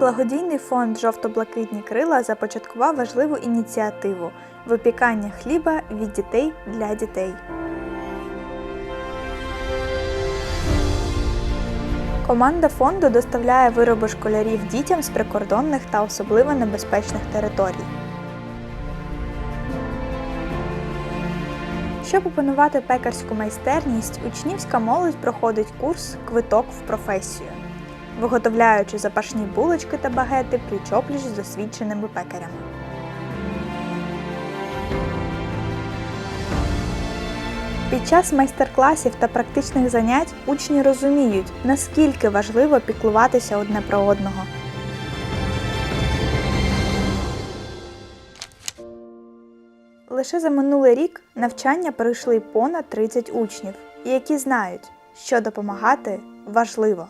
Благодійний фонд Жовто-блакитні крила започаткував важливу ініціативу випікання хліба від дітей для дітей. Команда фонду доставляє вироби школярів дітям з прикордонних та особливо небезпечних територій. Щоб опанувати пекарську майстерність, учнівська молодь проходить курс Квиток в професію, виготовляючи запашні булочки та багети пліч-опліч з досвідченими пекарями. Під час майстер-класів та практичних занять учні розуміють, наскільки важливо піклуватися одне про одного. Лише за минулий рік навчання пройшли понад 30 учнів, які знають, що допомагати важливо.